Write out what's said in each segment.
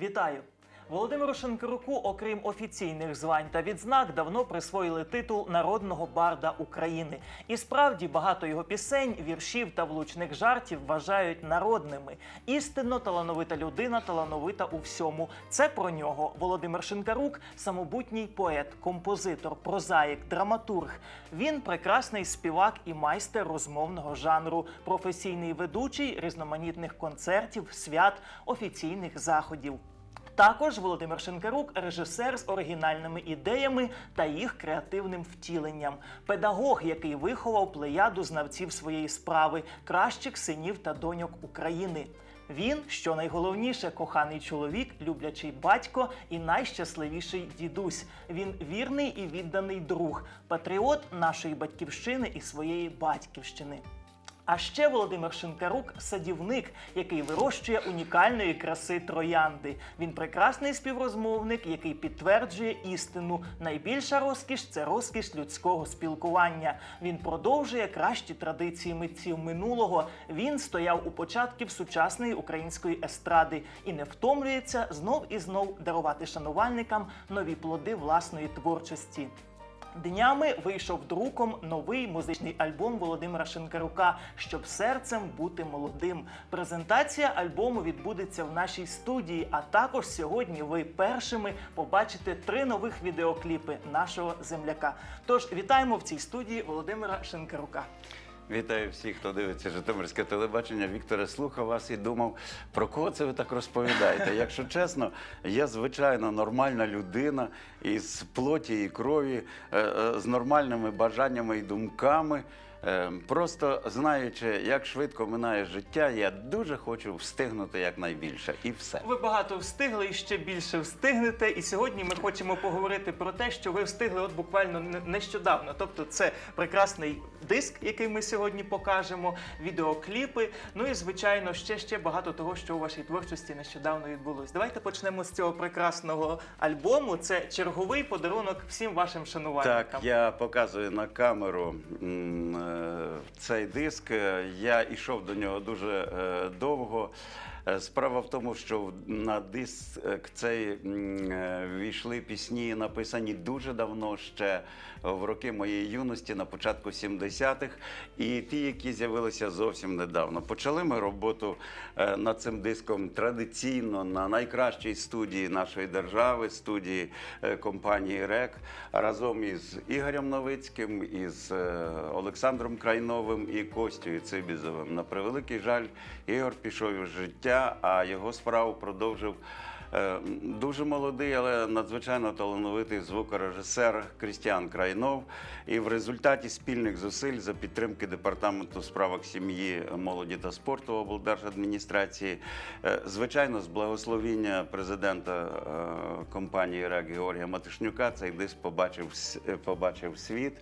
Вітаю! Володимиру Шенкаруку, окрім офіційних звань та відзнак, давно присвоїли титул народного барда України. І справді багато його пісень, віршів та влучних жартів вважають народними. Істинно талановита людина, талановита у всьому. Це про нього. Володимир Шенкарук самобутній поет, композитор, прозаїк, драматург. Він прекрасний співак і майстер розмовного жанру, професійний ведучий різноманітних концертів, свят, офіційних заходів. Також Володимир Шенкарук режисер з оригінальними ідеями та їх креативним втіленням, педагог, який виховав плеяду знавців своєї справи, кращих синів та доньок України. Він, що найголовніше, коханий чоловік, люблячий батько і найщасливіший дідусь. Він вірний і відданий друг, патріот нашої батьківщини і своєї батьківщини. А ще Володимир Шинкарук садівник, який вирощує унікальної краси троянди. Він прекрасний співрозмовник, який підтверджує істину. Найбільша розкіш це розкіш людського спілкування. Він продовжує кращі традиції митців минулого. Він стояв у початків сучасної української естради і не втомлюється знов і знов дарувати шанувальникам нові плоди власної творчості. Днями вийшов друком новий музичний альбом Володимира Шинкарука Щоб серцем бути молодим. Презентація альбому відбудеться в нашій студії. А також сьогодні ви першими побачите три нових відеокліпи нашого земляка. Тож вітаємо в цій студії Володимира Шинкарука. Вітаю всіх, хто дивиться Житомирське телебачення. Вікторе, слухав вас і думав, про кого це ви так розповідаєте. Якщо чесно, я звичайно нормальна людина із плоті і крові, е, е, з нормальними бажаннями і думками. Е, Просто знаючи, як швидко минає життя, я дуже хочу встигнути якнайбільше. І все. Ви багато встигли і ще більше встигнете. І сьогодні ми хочемо поговорити про те, що ви встигли от буквально не- нещодавно. Тобто, це прекрасний диск, який ми сьогодні покажемо, відеокліпи. Ну і звичайно, ще ще багато того, що у вашій творчості нещодавно відбулось. Давайте почнемо з цього прекрасного альбому. Це черговий подарунок всім вашим шанувальникам. Так, я показую на камеру цей диск. Е, Я йшов до нього дуже е, довго. Е, Справа в тому, що на диск цей е, війшли пісні, написані дуже давно, ще в роки моєї юності, на початку 70-х, і ті, які з'явилися зовсім недавно. Почали ми роботу е, над цим диском традиційно на найкращій студії нашої держави, студії е, компанії РЕК, разом із Ігорем Новицьким, із е, Олександром Крайновим і Костю Цибізовим. На превеликий жаль, Ігор пішов із життя, а його справу продовжив. Е, Дуже молодий, але надзвичайно талановитий звукорежисер Крістіан Крайнов. І в результаті спільних зусиль за підтримки департаменту справок сім'ї, молоді та спорту облдержадміністрації, е, звичайно, з благословіння президента е, компанії РЕК Георгія Матишнюка, цей диск побачив побачив світ,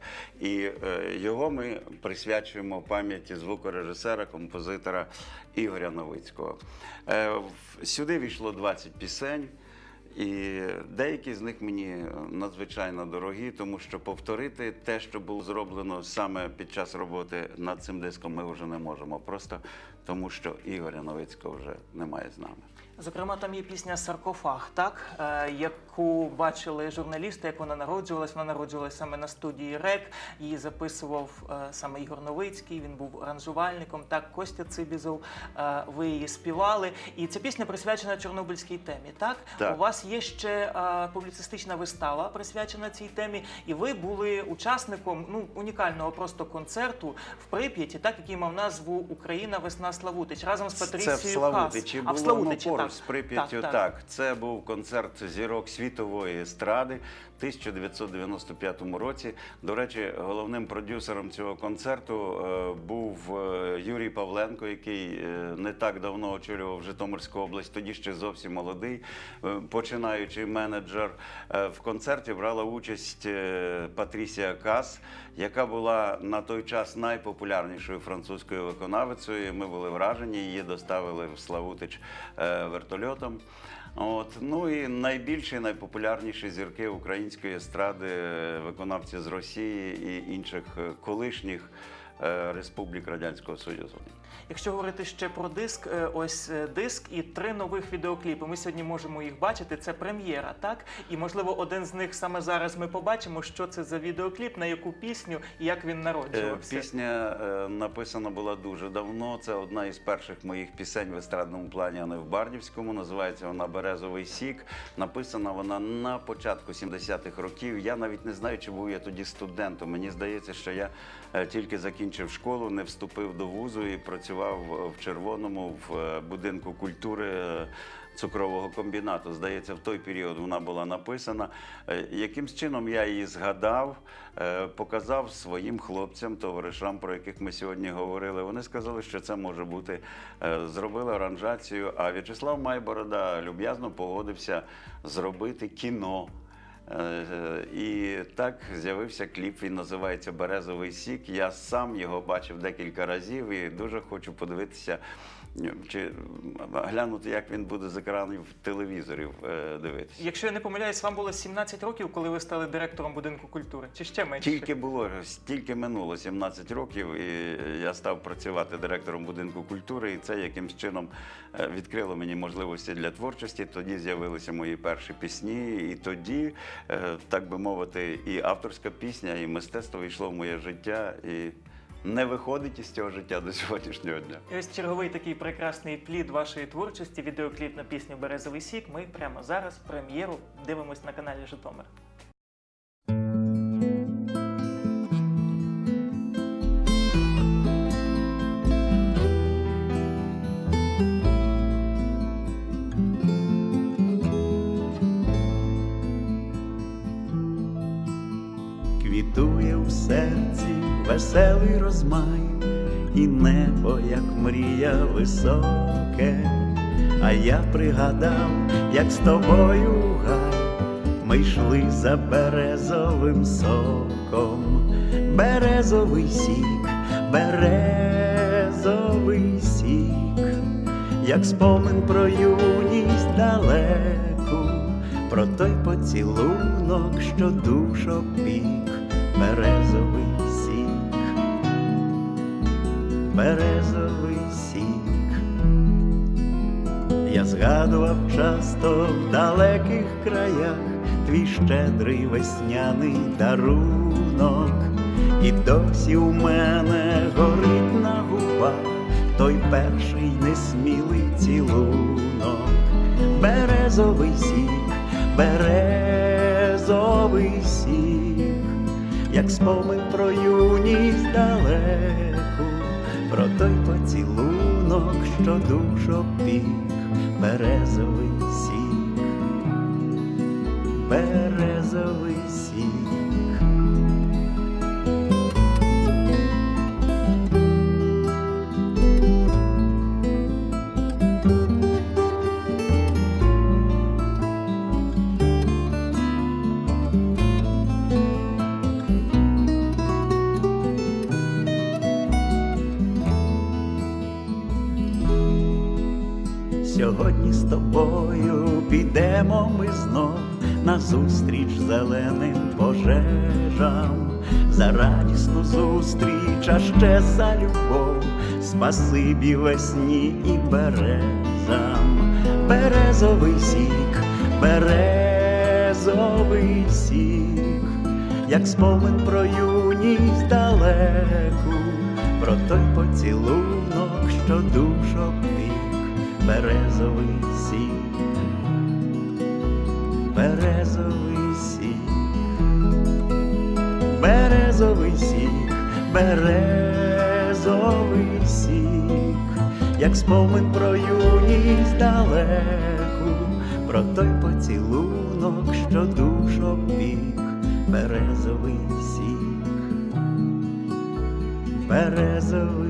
і його ми присвячуємо пам'яті звукорежисера, композитора Ігоря Новицького. Сюди війшло 20 пісень. І деякі з них мені надзвичайно дорогі, тому що повторити те, що було зроблено саме під час роботи над цим диском, ми вже не можемо. Просто тому, що Ігоря Новицького вже немає з нами. Зокрема, там є пісня Саркофаг, так е, яку бачили журналісти, як вона народжувалась. Вона народжувалась саме на студії РЕК. Її записував е, саме Ігор Новицький. Він був аранжувальником. Так, Костя Цибізов. Е, ви її співали. І ця пісня присвячена Чорнобильській темі. Так, Так. у вас є ще е, публіцистична вистава, присвячена цій темі, і ви були учасником ну унікального просто концерту в Прип'яті, так який мав назву Україна Весна Славутич разом з Патріцією Це в Славутичі Хас. було а в Славутичі, ну, поруч з Прип'яттю. Так, Так, так. це був концерт зірок світової естради в 1995 році. До речі, головним продюсером цього концерту е, був е, Юрій Павленко, який е, не так давно очолював Житомирську область, тоді ще зовсім молодий, починаючий менеджер. В концерті брала участь Патрісія Кас, яка була на той час найпопулярнішою французькою виконавицею. Ми були вражені, її доставили в Славутич вертольотом. От. Ну і найбільші, найпопулярніші зірки української естради, е, виконавці з Росії і інших е, колишніх республік Радянського Союзу. Якщо говорити ще про диск, е, ось е, диск і три нових відеокліпи. Ми сьогодні можемо їх бачити. Це прем'єра, так? І можливо, один з них саме зараз ми побачимо, що це за відеокліп, на яку пісню і як він Е, народжувався. Пісня е, написана була дуже давно. Це одна із перших моїх пісень в естрадному плані, а не в Бардівському. Називається вона Березовий сік. Написана вона на початку 70-х років. Я навіть не знаю, чи був я тоді студентом. Мені здається, що я е, тільки закінчив школу, не вступив до вузу і працював в червоному в е, будинку культури. е, Цукрового комбінату, здається, в той період вона була написана. Е, Якимсь чином я її згадав, е, показав своїм хлопцям, товаришам, про яких ми сьогодні говорили. Вони сказали, що це може бути. Е, Зробили аранжацію. А В'ячеслав Майборода люб'язно погодився зробити кіно. Е, І так з'явився кліп. Він називається Березовий сік. Я сам його бачив декілька разів і дуже хочу подивитися. Чи глянути, як він буде з екранів телевізорів е, дивитися. Якщо я не помиляюсь, вам було 17 років, коли ви стали директором будинку культури, чи ще менше? Тільки було стільки минуло 17 років, і я став працювати директором будинку культури, і це якимсь чином е, відкрило мені можливості для творчості. Тоді з'явилися мої перші пісні, і тоді, е, так би мовити, і авторська пісня, і мистецтво війшло в моє життя і не виходить із цього життя до сьогоднішнього дня. І ось черговий такий прекрасний плід вашої творчості, відеокліп на пісню Березовий сік. Ми прямо зараз прем'єру дивимось на каналі Житомир. Веселий розмай, і небо, як мрія високе, а я пригадав, як з тобою гай ми йшли за березовим соком, березовий сік, березовий сік, як спомин про юність далеку, про той поцілунок, що душу пік, березовий березовий сік. Я згадував часто в далеких краях твій щедрий весняний дарунок, і досі у мене горить на губах той перший несмілий цілунок, березовий сік, березовий сік, як спомин про юність далеку, про той поцілунок, що душу пік, березовий сік, березовий підемо ми знов на зустріч зеленим пожежам, за радісну зустріч, а ще за любов, спасибі весні і березам, березовий сік, березовий сік, як спомин про юність далеку, про той поцілунок, що душу пік березовий березовий сік, березовий сік, березовий сік, як спомин про юність далеку, про той поцілунок, що душу пік, березовий сік, березовий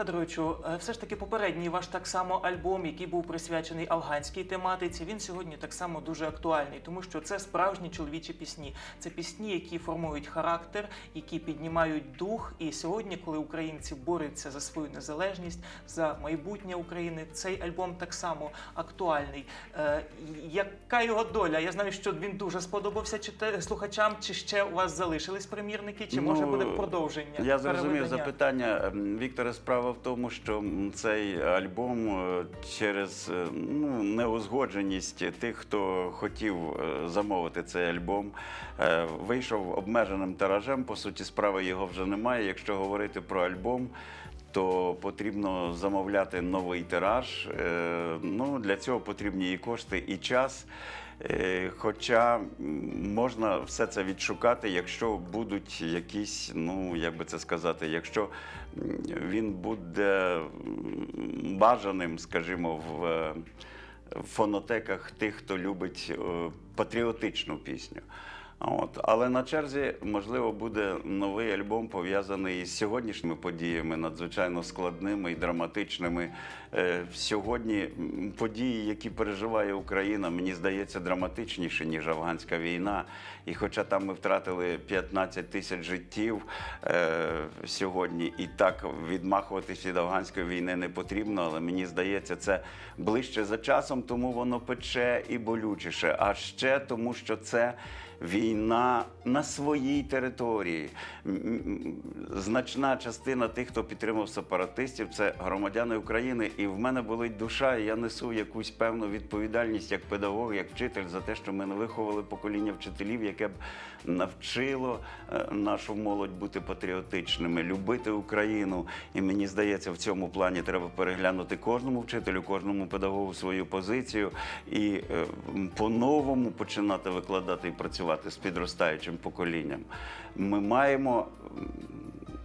Федоровичу, е, все ж таки попередній ваш так само альбом, який був присвячений афганській тематиці, він сьогодні так само дуже актуальний, тому що це справжні чоловічі пісні. Це пісні, які формують характер, які піднімають дух. І сьогодні, коли українці борються за свою незалежність, за майбутнє України, цей альбом так само актуальний. Е, яка його доля? Я знаю, що він дуже сподобався слухачам. Чи ще у вас залишились примірники, чи може Ну, буде продовження? Я зрозумів запитання. М, Вікторе, справа в тому, що цей альбом е, через е, ну, неузгодженість тих, хто хотів е, замовити цей альбом, вийшов обмеженим тиражем. По суті, справи його вже немає. Якщо говорити про альбом. То потрібно замовляти новий тираж. Ну, для цього потрібні і кошти, і час. Е, Хоча можна все це відшукати, якщо будуть якісь, ну як би це сказати, якщо він буде бажаним, скажімо, в е, фонотеках тих, хто любить е, патріотичну пісню. От. Але на черзі, можливо, буде новий альбом пов'язаний з сьогоднішніми подіями, надзвичайно складними і драматичними. Е, Сьогодні події, які переживає Україна, мені здається, драматичніші, ніж афганська війна. І хоча там ми втратили 15 тисяч життів е, сьогодні, і так відмахуватись від афганської війни не потрібно, але мені здається, це ближче за часом, тому воно пече і болючіше. А ще тому, що це війна на своїй території. Значна частина тих, хто підтримав сепаратистів, це громадяни України. І в мене болить душа, і я несу якусь певну відповідальність як педагог, як вчитель за те, що ми не виховали покоління вчителів, яке б навчило е, нашу молодь бути патріотичними, любити Україну. І мені здається, в цьому плані треба переглянути кожному вчителю, кожному педагогу свою позицію і е, по-новому починати викладати і працювати з підростаючим поколінням. Ми маємо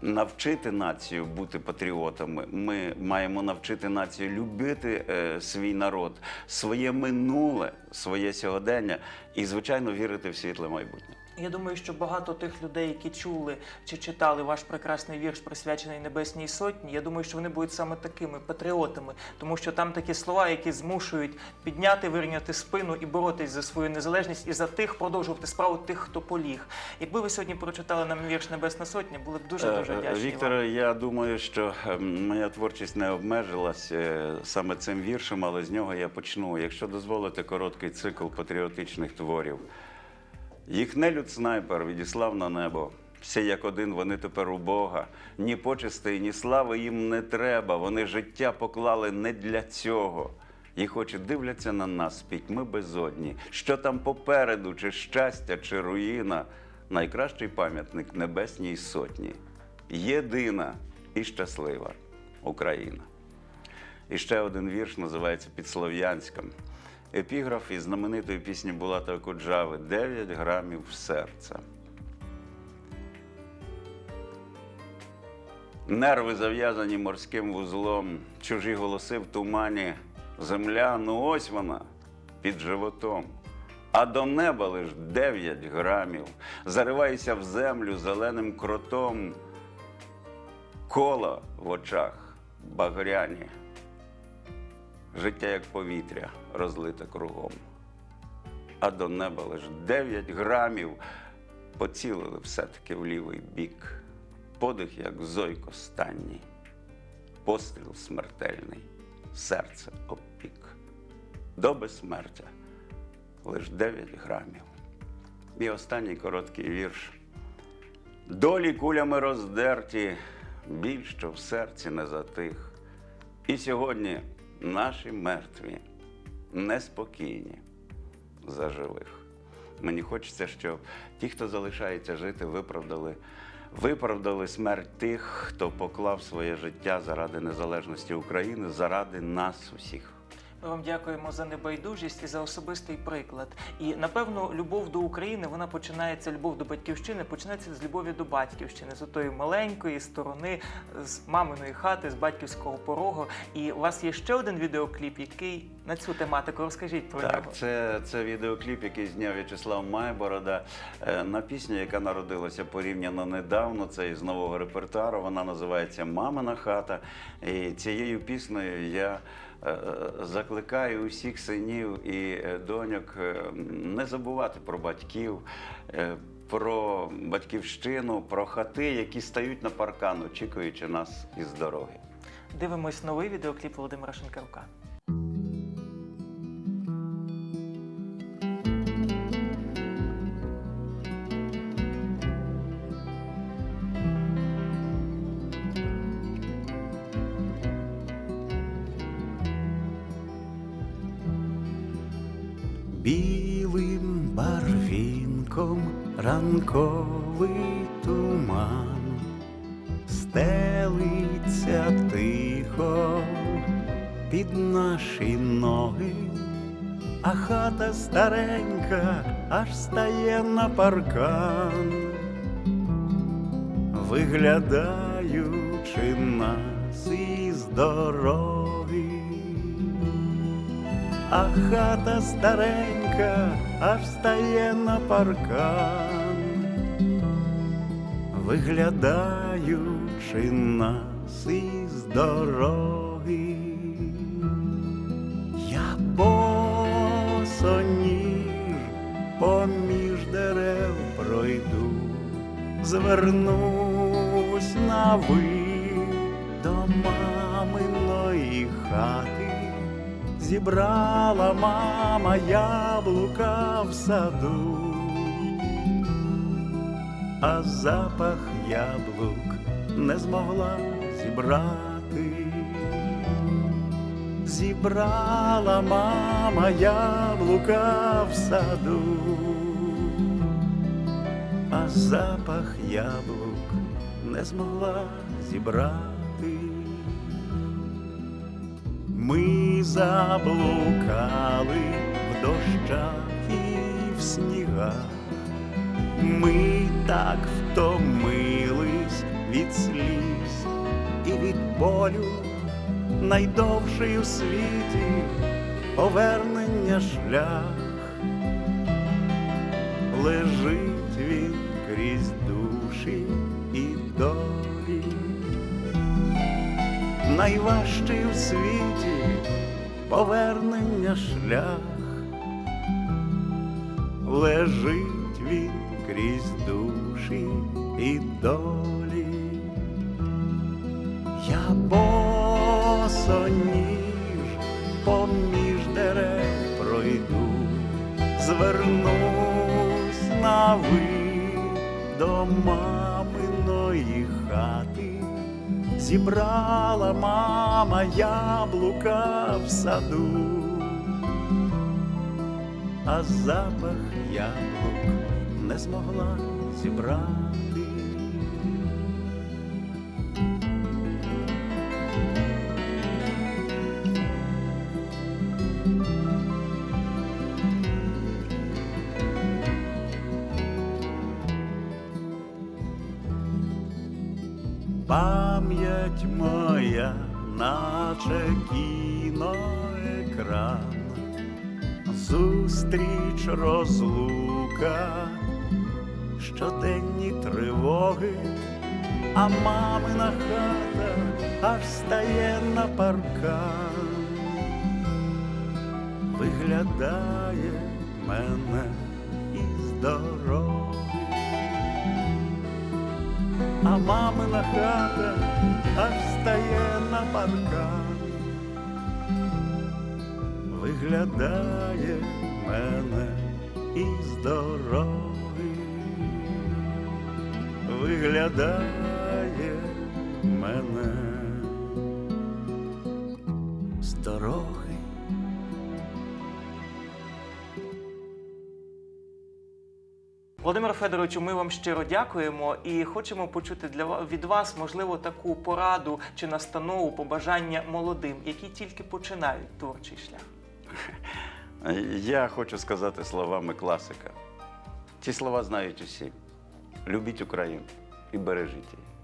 навчити націю бути патріотами. Ми маємо навчити націю любити е, свій народ, своє минуле, своє сьогодення і, звичайно, вірити в світле майбутнє. Я думаю, що багато тих людей, які чули чи читали ваш прекрасний вірш, присвячений Небесній Сотні, я думаю, що вони будуть саме такими патріотами, тому що там такі слова, які змушують підняти, вирівняти спину і боротись за свою незалежність і за тих, продовжувати справу тих, хто поліг. Якби ви сьогодні прочитали нам вірш Небесна Сотня, були б дуже дуже Е, е, вдячні. вам. Я думаю, що е, моя творчість не обмежилась е, саме цим віршем, але з нього я почну. Якщо дозволите короткий цикл патріотичних творів. Їх нелюд снайпер відіслав на небо. Всі як один, вони тепер у Бога. Ні почестей, ні слави їм не треба. Вони життя поклали не для цього. Їх очі дивляться на нас пітьми безодні. Що там попереду, чи щастя, чи руїна. Найкращий пам'ятник Небесній сотні. Єдина і щаслива Україна. І ще один вірш називається Підслов'янськом. Епіграф із знаменитої пісні Булата Куджави «Дев'ять грамів серця. Нерви зав'язані морським вузлом, чужі голоси в тумані. Земля, ну ось вона, під животом. А до неба лиш дев'ять грамів. Заривайся в землю зеленим кротом. Кола в очах багряні. Життя як повітря розлите кругом. А до неба лиш дев'ять грамів поцілили все-таки в лівий бік. Подих, як зойк останній, постріл смертельний, серце обпік. До безсмертя лиш дев'ять грамів. І останній короткий вірш. Долі кулями роздерті, біль, що в серці не затих. І сьогодні наші мертві неспокійні за живих. Мені хочеться, щоб ті, хто залишається жити, виправдали, виправдали смерть тих, хто поклав своє життя заради незалежності України, заради нас усіх. Ми вам дякуємо за небайдужість і за особистий приклад. І напевно, любов до України вона починається, любов до батьківщини починається з любові до батьківщини, з отої маленької сторони, з маминої хати, з батьківського порогу. І у вас є ще один відеокліп, який на цю тематику. Розкажіть про Так, нього. це, це відеокліп, який зняв В'ячеслав Майборода е, на пісню, яка народилася порівняно недавно. Це із нового репертуару. Вона називається Мамина хата. І цією піснею я закликаю усіх синів і е, доньок е, не забувати про батьків. е, Про батьківщину, про хати, які стають на паркан, очікуючи нас із дороги. Дивимось новий відеокліп Володимира Шинкарука. Білим барвінком ранковий туман. Стелиться тихо під наші ноги, а хата старенька аж стає на паркан, виглядаючи нас із дороги а хата старенька аж стає на паркан, виглядаючи нас із дороги, я босоніж поміж дерев пройду, звернусь на ви до маминої хати. Зібрала мама яблука в саду, а запах яблук не змогла зібрати. Зібрала мама яблука в саду, а запах яблук не змогла зібрати. Ми заблукали в дощах і в снігах, ми так втомились від сліз і від болю, найдовший у світі повернення шлях, лежить він крізь душі і долі. Найважчий у світі повернення шлях, лежить він крізь душі і долі. Я босоніж поміж дерев пройду, звернусь на ви до зібрала мама яблука в саду, а запах яблук не змогла зібрати. Пам'ять моя, наче кіноекран, зустріч розлука, щоденні тривоги, а мамина хата аж стає на паркан, виглядає мене із дороги а мамина хата аж стає на паркан, виглядає мене із дороги, виглядає мене Володимир Федоровичу, ми вам щиро дякуємо і хочемо почути для від вас, можливо, таку пораду чи настанову, побажання молодим, які тільки починають творчий шлях. Я хочу сказати словами класика. Ці слова знають усі. Любіть Україну і бережіть її.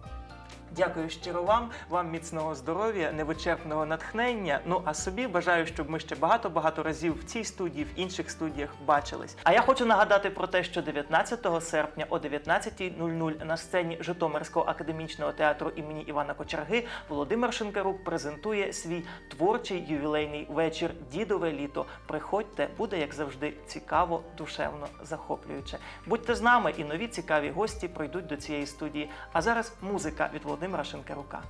Дякую щиро вам, вам міцного здоров'я, невичерпного натхнення. Ну а собі бажаю, щоб ми ще багато-багато разів в цій студії, в інших студіях бачились. А я хочу нагадати про те, що 19 серпня о 19.00 на сцені Житомирського академічного театру імені Івана Кочерги Володимир Шинкарук презентує свій творчий ювілейний вечір Дідове літо. Приходьте, буде як завжди цікаво, душевно, захоплююче. Будьте з нами, і нові цікаві гості пройдуть до цієї студії. А зараз музика від Володимира Шинкарука.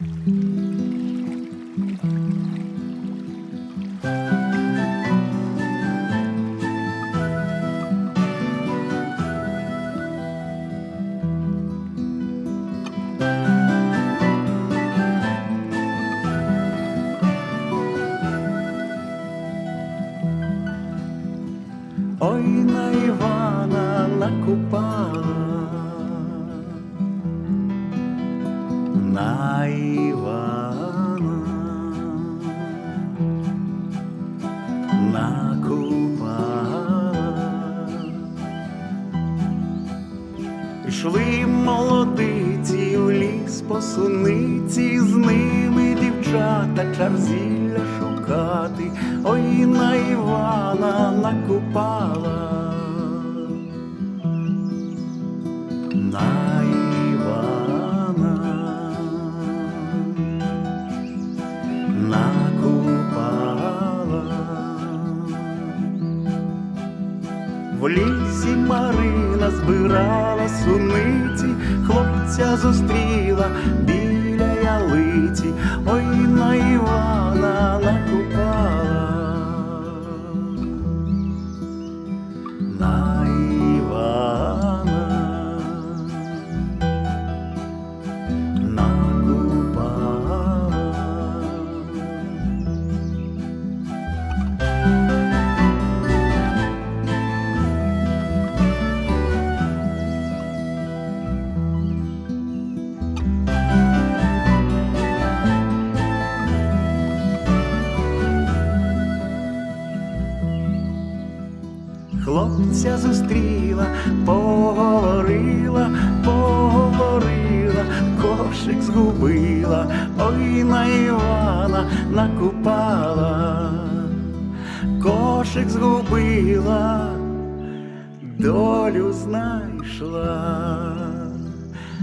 Ой На Івана накупала. В лісі Марина збирала суниці, хлопця зустріла біля ялиці, ой на Івана Хлопця зустріла, поговорила, поговорила, кошик згубила, ой на Івана накупала, кошик згубила, долю знайшла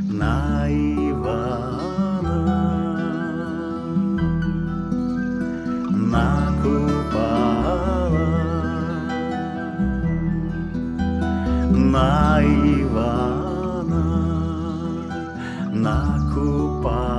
на Івана. на Івана, на купа.